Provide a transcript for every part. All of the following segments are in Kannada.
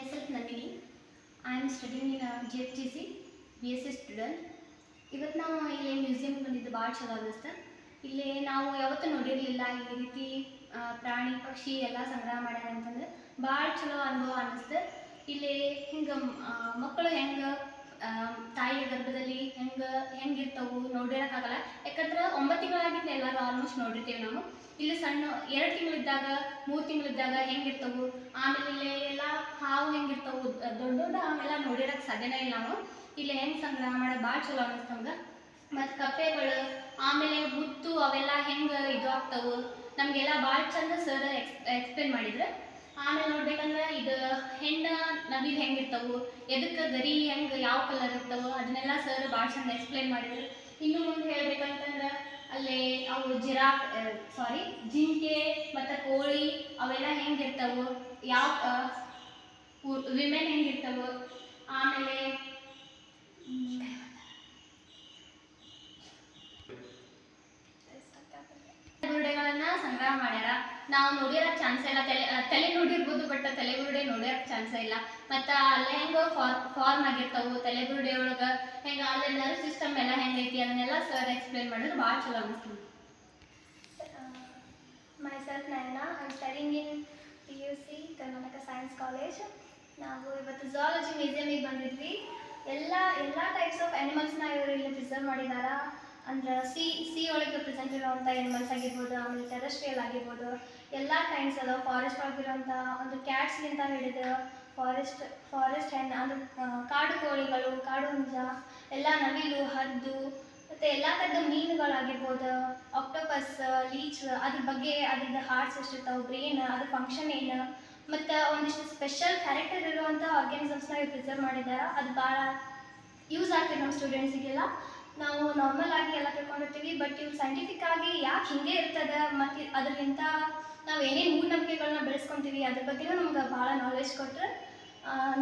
myself Nandini. I am studying in B S BSc student. ಇವತ್ತು ನಾವು ಇಲ್ಲಿ ಮ್ಯೂಸಿಯಂ ಬಂದಿದ್ದು ಭಾಳ ಚಲೋ ಅನ್ನಿಸ್ತು ಇಲ್ಲಿ ನಾವು ಯಾವತ್ತೂ ನೋಡಿರಲಿಲ್ಲ ಈ ರೀತಿ ಪ್ರಾಣಿ, ಪಕ್ಷಿ ಎಲ್ಲ ಸಂಗ್ರಹ ಮಾಡ್ಯಾರ ಅಂತಂದ್ರೆ ಭಾಳ ಚಲೋ ಅನುಭವ ಅನ್ನಿಸ್ತು ಇಲ್ಲಿ ಹಿಂಗೆ ಮಕ್ಕಳು ಹೆಂಗೆ ತಾಯಿಯ ಗರ್ಭದಲ್ಲಿ ಹೆಂಗೆ, ಹೆಂಗಿರ್ತವು ನೋಡಿರೋಕ್ಕಾಗಲ್ಲ ಯಾಕಂದ್ರೆ ಒಂಬತ್ತು ತಿಂಗಳಾಗಿದ್ದು ಎಲ್ಲರೂ ಆಲ್ಮೋಸ್ಟ್ ನೋಡಿರ್ತೀವಿ ನಾವು ಇಲ್ಲಿ ಸಣ್ಣ, ಎರಡು ತಿಂಗಳಿದ್ದಾಗ, ಮೂರು ತಿಂಗಳಿದ್ದಾಗ ಹೆಂಗಿರ್ತವು, ಆಮೇಲೆ ದ- ದೊಡ್ಡ ದೊಡ್ಡ ಆಮೇಲೆ ನೋಡಿರಕ್ಕೆ ಸಾಧ್ಯನೇ ಇಲ್ಲ ನಾವು. ಇಲ್ಲಿ ಹೆಂಗೆ ಸಂಗ್ರಹ ಮಾಡೋದು ಭಾಳ ಚಲೋ ಅನ್ನಿಸ್ತು ನಮ್ಗೆ. ಮತ್ತು ಕಪ್ಪೆಗಳು, ಆಮೇಲೆ ಮುತ್ತು ಅವೆಲ್ಲ ಹೆಂಗೆ ಇದು ಆಗ್ತವು. ನಮಗೆಲ್ಲ ಭಾಳ ಚಂದ ಸರ್ ಎಕ್ಸ್ ಎಕ್ಸ್ಪ್ಲೇನ್ ಮಾಡಿದ್ರು. ಆಮೇಲೆ ನೋಡ್ಬೇಕಂದ್ರೆ ಇದು ಹೆಣ್ಣು ನವಿಲು ಹೆಂಗಿರ್ತವು ಎದಕ್ಕೆ ಗರಿ ಹೆಂಗೆ, ಯಾವ ಕಲರ್ ಇರ್ತವು, ಅದನ್ನೆಲ್ಲ ಸರ್ ಭಾಳ ಚಂದ ಎಕ್ಸ್ಪ್ಲೇನ್ ಮಾಡಿದ್ರು. ಇನ್ನು ಮುಂದೆ ಹೇಳ್ಬೇಕಂತಂದ್ರೆ ಅಲ್ಲಿ ಅವು ಜಿರಾಫ್ ಸಾರಿ ಜಿಂಕೆ ಮತ್ತು ಕೋಳಿ ಅವೆಲ್ಲ ಹೆಂಗಿರ್ತವು ಯಾವ ವಿಮೆನ್ ಹೆಂಗಿರ್ತಾವ ಆಮೇಲೆ ಬುರುಡೆಗಳನ್ನ ಸಂಗ್ರಹ ಮಾಡ್ಯಾರ. ನಾವು ನೋಡಿರಕ್ ಚಾನ್ಸ್ ಇಲ್ಲ. ತಲೆ ತಲೆ ನೋಡಿರ್ಬೋದು ಬಟ್ ತಲೆ ಬುರುಡೆ ನೋಡಿರಕ್ ಚಾನ್ಸ್ ಇಲ್ಲ. ಮತ್ತು ಅಲ್ಲೇ ಹೆಂಗೆ ಫಾರ್ ಫಾರ್ಮ್ ಆಗಿರ್ತಾವು. ತಲೆ ಬುರುಡೆ ಒಳಗ ಹೆಂಗ, ಅಲ್ಲೇ ನರ್ವ್ ಸಿಸ್ಟಮ್ ಎಲ್ಲ ಹೆಂಗೈತಿ ಅದನ್ನೆಲ್ಲ ಸರ್ ಎಕ್ಸ್ಪ್ಲೇನ್ ಮಾಡಿದ್ರೆ. ಭಾಳ ಚಲೋ ಅನಿಸ್ತು. Nayana. Studying in P U C Karnataka science college ನಾವು ಇವತ್ತು ಝಾಲಜಿ ಮ್ಯೂಸಿಯಮಿಗೆ ಬಂದಿದ್ವಿ. ಎಲ್ಲ ಎಲ್ಲ ಟೈಪ್ಸ್ ಆಫ್ ಆ್ಯನಿಮಲ್ಸ್ನ ಇವರು ಇಲ್ಲಿ ಪ್ರಿಸರ್ವ್ ಮಾಡಿದಾರ. ಅಂದ್ರೆ ಸಿ ಸಿ ಒಳಗೆ ಪ್ರೆಸೆಂಟ್ ಇರುವಂಥ ಅನಿಮಲ್ಸ್ ಆಗಿರ್ಬೋದು, ಆಮೇಲೆ ಟೆರೆಸ್ಟ್ರಿಯಲ್ ಆಗಿರ್ಬೋದು, ಎಲ್ಲ ಕೈಂಡ್ಸ್ ಅದಾವ. ಫಾರೆಸ್ಟ್ ಒಳಗಿರೋಂಥ ಒಂದು ಕ್ಯಾಟ್ಸ್ಲಿಂದ ಹಿಡಿದು ಫಾರೆಸ್ಟ್ ಫಾರೆಸ್ಟ್ ಹೆಣ್ಣು ಅಂದ್ರೆ ಕಾಡು ಕೋಳಿಗಳು ಕಾಡು ಹುಂಜ ಎಲ್ಲ ನವಿಲು, ಹದ್ದು, ಮತ್ತು ಎಲ್ಲ ಥರದ ಮೀನುಗಳಾಗಿರ್ಬೋದು ಆಕ್ಟೋಪಸ್ ಲೀಚ್ ಅದ್ರ ಬಗ್ಗೆ, ಅದ್ರದ್ದು ಹಾರ್ಟ್ಸ್ ಎಷ್ಟಿರ್ತಾವೆ ಬ್ರೈನ್ ಅದ್ರ ಫಂಕ್ಷನ್ ಏನು ಮತ್ತು ಒಂದಿಷ್ಟು ಸ್ಪೆಷಲ್ ಕ್ಯಾರೆಕ್ಟರ್ ಇರುವಂಥ ಆರ್ಗ್ಯಾನಿಸಮ್ಸ್ನ ಇವ್ರು ಪ್ರಿಸರ್ವ್ ಮಾಡಿದ್ದಾರೆ ಅದು ಭಾಳ ಯೂಸ್ ಆಗ್ತದೆ ನಮ್ಮ ಸ್ಟೂಡೆಂಟ್ಸಿಗೆಲ್ಲ ನಾವು ನಾರ್ಮಲ್ ಆಗಿ ಎಲ್ಲ ತಿಳ್ಕೊಂಡಿರ್ತೀವಿ ಬಟ್ ಇವ್ರು ಸೈಂಟಿಫಿಕ್ ಆಗಿ ಯಾಕೆ ಹಿಂಗೆ ಇರ್ತದೆ ಮತ್ತು ಅದರಿಂದ ನಾವು ಏನೇನು ಮೂಢನಂಬಿಕೆಗಳನ್ನ ಬೆಳೆಸ್ಕೊತೀವಿ, ಅದ್ರ ಬಗ್ಗೆನೂ ನಮ್ಗೆ ಭಾಳ ನಾಲೆಜ್ ಕೊಟ್ಟರೆ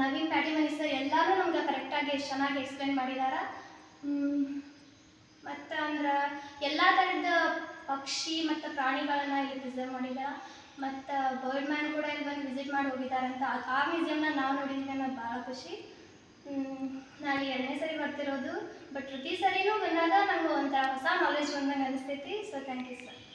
ನವೀನ್ ಪ್ಯಾಟಿಮನಿ ಸರ್ ಎಲ್ಲರೂ ನಮ್ಗೆ ಕರೆಕ್ಟಾಗಿ ಎಷ್ಟು ಚೆನ್ನಾಗಿ ಎಕ್ಸ್ಪ್ಲೇನ್ ಮಾಡಿದ್ದಾರೆ ಮತ್ತು ಅಂದ್ರೆ ಎಲ್ಲ ಥರದ ಪಕ್ಷಿ ಮತ್ತು ಪ್ರಾಣಿಗಳನ್ನ ಇಲ್ಲಿ ಪ್ರಿಸರ್ವ್ ಮಾಡಿದ್ದಾರೆ ಮತ್ತು ಬರ್ಡ್ ಮ್ಯಾನ್ ಕೂಡ ಇಲ್ಲಿ ಬಂದು ವಿಸಿಟ್ ಮಾಡಿ ಹೋಗಿದ್ದಾರಂತ. ಆ- ಆ ಮ್ಯೂಸಿಯಮ್ನ ನಾವು ನೋಡಿದ್ವಿ ಅನ್ನೋದು ಭಾಳ ಖುಷಿ. ನಾನು ಎರಡನೇ ಸರಿ ಬರ್ತಿರೋದು ಬಟ್ ಪ್ರತಿ ಸರಿನೂ ಬಂದಾಗ ನಂಗೆ ಒಂಥರ ಹೊಸ ನಾಲೆಜ್ ಬಂದಂಗೆ ಅನಿಸ್ತೈತಿ. So thank you sir